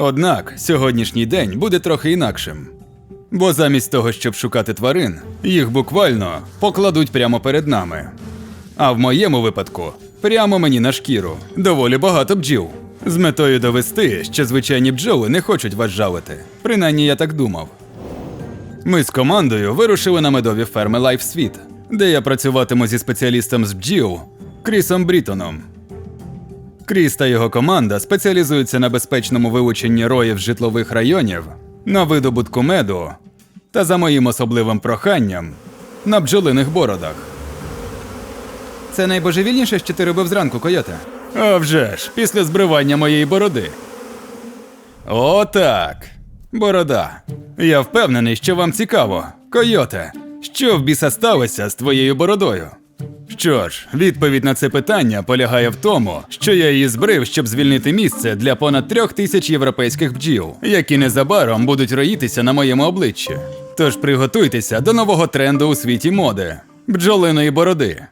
Однак сьогоднішній день буде трохи інакшим. Бо замість того, щоб шукати тварин, їх буквально покладуть прямо перед нами. А в моєму випадку прямо мені на шкіру доволі багато бджіл. З метою довести, що звичайні бджоли не хочуть вас жалити. Принаймні я так думав. Ми з командою вирушили на медові ферми LifeSweet, де я працюватиму зі спеціалістом з бджіл Крісом Брітоном. Кріс та його команда спеціалізуються на безпечному вилученні роїв житлових районів, на видобутку меду та за моїм особливим проханням на бджолиних бородах. Це найбожевільніше, що ти робив зранку, койоте? А вже ж, після збривання моєї бороди. Отак. Борода. Я впевнений, що вам цікаво. Койоте, що в біса сталося з твоєю бородою? Що ж, відповідь на це питання полягає в тому, що я її збрив, щоб звільнити місце для понад трьох тисяч європейських бджіл, які незабаром будуть роїтися на моєму обличчі. Тож приготуйтеся до нового тренду у світі моди бджолиної бороди.